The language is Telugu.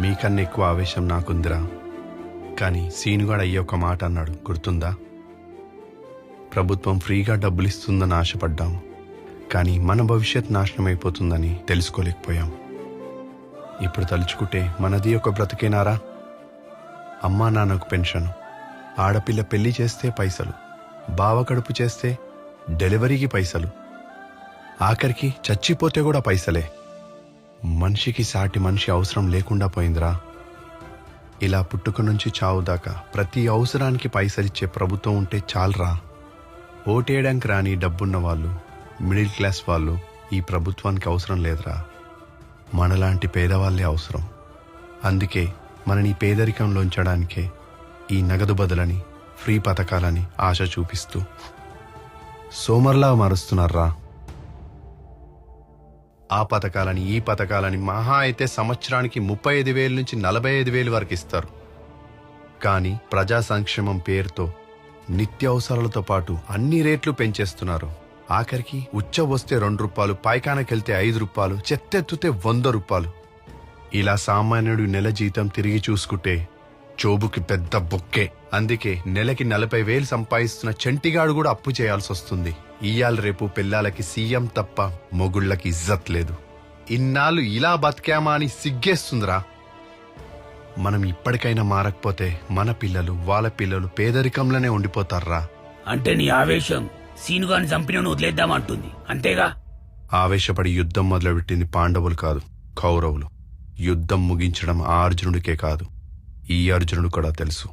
మీకన్నా ఎక్కువ ఆవేశం నాకుందిరా. కానీ సీనుగాడు అయ్యే ఒక మాట అన్నాడు. గుర్తుందా? ప్రభుత్వం ఫ్రీగా డబ్బులు ఇస్తుందని ఆశపడ్డాం కానీ మన భవిష్యత్ నాశనం అయిపోతుందని తెలుసుకోలేకపోయాం. ఇప్పుడు తలుచుకుంటే మనది ఒక బ్రతికేనారా? అమ్మా నాన్నకు పెన్షన్ ఆడపిల్ల పెళ్ళి చేస్తే పైసలు బావ కడుపు చేస్తే డెలివరీకి పైసలు ఆఖరికి చచ్చిపోతే కూడా పైసలే. మనిషికి సాటి మనిషి అవసరం లేకుండా పోయిందిరా. ఇలా పుట్టుక నుంచి చావు దాకా ప్రతి అవసరానికి పైసలిచ్చే ప్రభుత్వం ఉంటే చాలరా. ఓటేయడానికి రాని డబ్బున్న వాళ్ళు మిడిల్ క్లాస్ వాళ్ళు ఈ ప్రభుత్వానికి అవసరం లేదురా. మనలాంటి పేదవాళ్ళే అవసరం. అందుకే మనని పేదరికంలో ఉంచడానికే ఈ నగదు బదులని ఫ్రీ పథకాలని ఆశ చూపిస్తూ. సోమర్లా మారుస్తున్నారా ఆ పథకాలని ఈ పథకాలని మహా అయితే సంవత్సరానికి ముప్పై ఐదు వేల నుంచి నలభై ఐదు వేలు వరకు ఇస్తారు. కానీ ప్రజా సంక్షేమం పేరుతో నిత్యావసరాలతో పాటు అన్ని రేట్లు పెంచేస్తున్నారు. ఆఖరికి ఉచ్చ వస్తే రెండు రూపాయలు పైకానకెళ్తే ఐదు రూపాయలు చెత్తెత్తుతే వంద రూపాయలు. ఇలా సామాన్యుడు నెల జీతం తిరిగి చూసుకుంటే జోబుకి పెద్ద బొక్కే. అందుకే నెలకి నలభై వేలు సంపాదిస్తున్న చంటిగాడు కూడా అప్పు చేయాల్సి వస్తుంది. ఇయ్యాల రేపు పిల్లలకి సీఎం తప్ప మొగుళ్ళకి ఇజ్జత్ లేదు. ఇన్నాళ్ళు ఇలా బతికామా అని సిగ్గేస్తుందిరా. మనం ఇప్పటికైనా మారకపోతే మన పిల్లలు వాళ్ళ పిల్లలు పేదరికంలోనే ఉండిపోతారా అంటే నీ ఆవేశం సీనుగాని చంపినను వదిలేద్దామంటుంది అంతేగా? ఆవేశపడి యుద్ధం మొదలుపెట్టింది పాండవులు కాదు కౌరవులు. యుద్ధం ముగించడం ఆ అర్జునుడికే కాదు. ఈ అర్జునుడు కూడా తెలుసు.